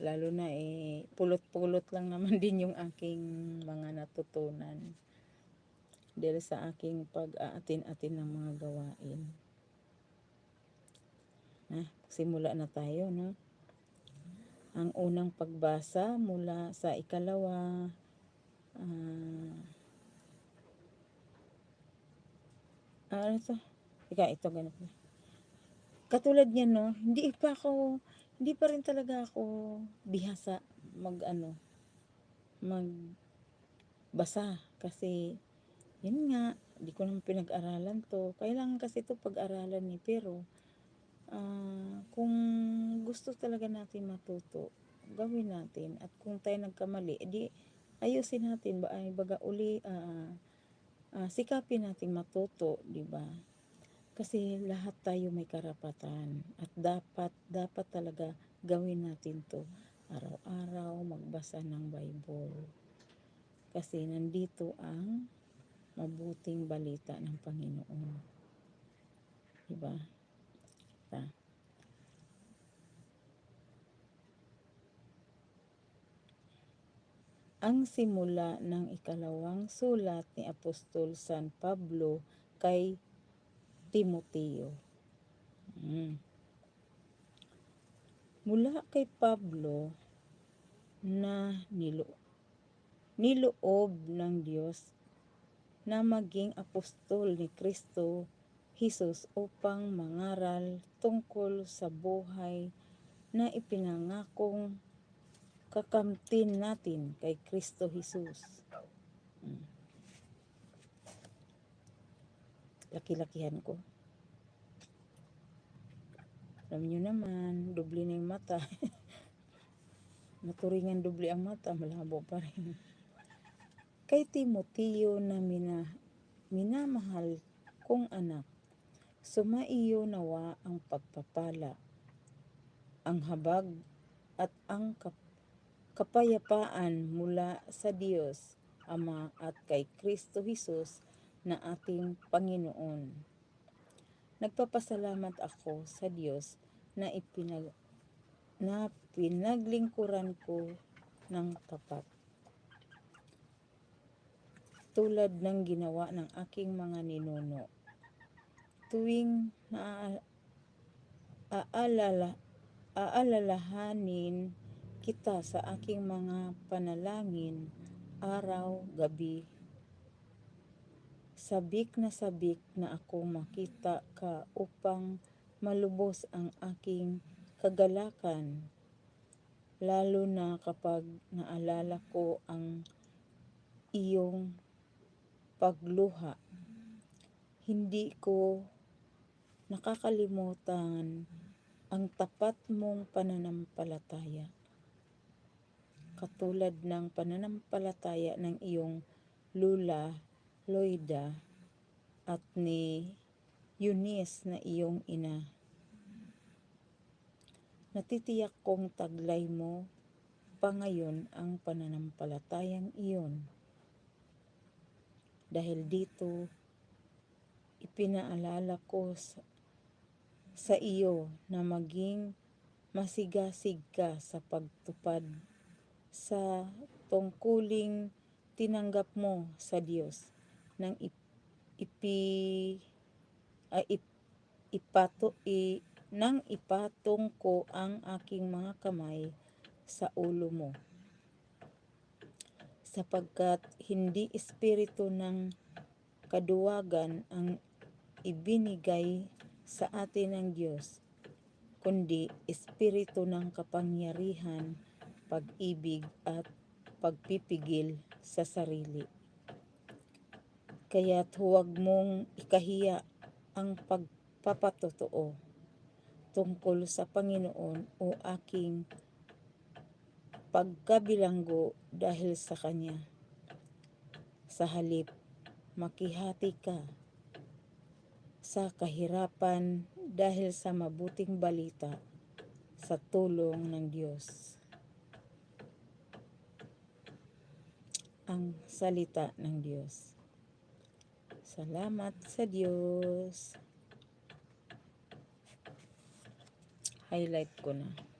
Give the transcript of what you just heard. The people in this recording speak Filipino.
lalo na eh, pulot-pulot lang naman din yung aking mga natutunan dahil sa aking pag-aatin-atin ng mga gawain. Na, simula na tayo, no? Ang unang pagbasa mula sa ikalawa, ah, ah, ano to? Ika, ito, ganito. Katulad niyan, no? Hindi pa ako, hindi pa rin talaga ako bihasa mag, ano, mag basa. Kasi, yun nga, di ko naman pinag-aralan to. Kailangan kasi to pag-aralan eh. Pero, ah, kung gusto talaga natin matuto, gawin natin. At kung tayo nagkamali, edi ayusin natin. Ba, ay, baga uli, ah, ah, sikapin natin matuto, di ba? Kasi lahat tayo may karapatan at dapat dapat talaga gawin natin 'to araw-araw magbasa ng Bible. Kasi nandito ang mabuting balita ng Panginoon. 'Di ba? Ta. Ang simula ng ikalawang sulat ni Apostol San Pablo kay Timoteo. Mm. Mula kay Pablo na nilo niloob ng Diyos na maging apostol ni Kristo Jesus upang mangaral tungkol sa buhay na ipinangakong kakamtin natin kay Kristo Jesus. Mm. Laki-lakihan ko. Alam nyo naman, doble na yung mata. Maturingan doble ang mata, malabo pa rin. Kay Timoteo na mina, minamahal kong anak, sumaiyo nawa ang pagpapala, ang habag at ang kap kapayapaan mula sa Diyos Ama at kay Kristo Jesus na ating Panginoon. Nagpapasalamat ako sa Diyos na ipinag na pinaglingkuran ko ng tapat. Tulad ng ginawa ng aking mga ninuno. Tuwing na aalala, aalalahanin kita sa aking mga panalangin araw, gabi. Sabik na sabik na ako makita ka upang malubos ang aking kagalakan. Lalo na kapag naalala ko ang iyong pagluha. Hindi ko nakakalimutan ang tapat mong pananampalataya katulad ng pananampalataya ng iyong lula, Loida, at ni Eunice na iyong ina. Natitiyak kong taglay mo pa ngayon ang pananampalatayang iyon. Dahil dito, ipinaalala ko sa, sa iyo na maging masigasig ka sa pagtupad sa tungkuling tinanggap mo sa Diyos nang ipi uh, ip, ipato i, nang ipatong ko ang aking mga kamay sa ulo mo sapagkat hindi espiritu ng kaduwagan ang ibinigay sa atin ng Diyos kundi espiritu ng kapangyarihan pag-ibig at pagpipigil sa sarili. Kaya't huwag mong ikahiya ang pagpapatotoo tungkol sa Panginoon o aking pagkabilanggo dahil sa Kanya. Sa halip, makihati ka sa kahirapan dahil sa mabuting balita sa tulong ng Diyos. ang salita ng Diyos. Salamat sa Diyos. Highlight ko na.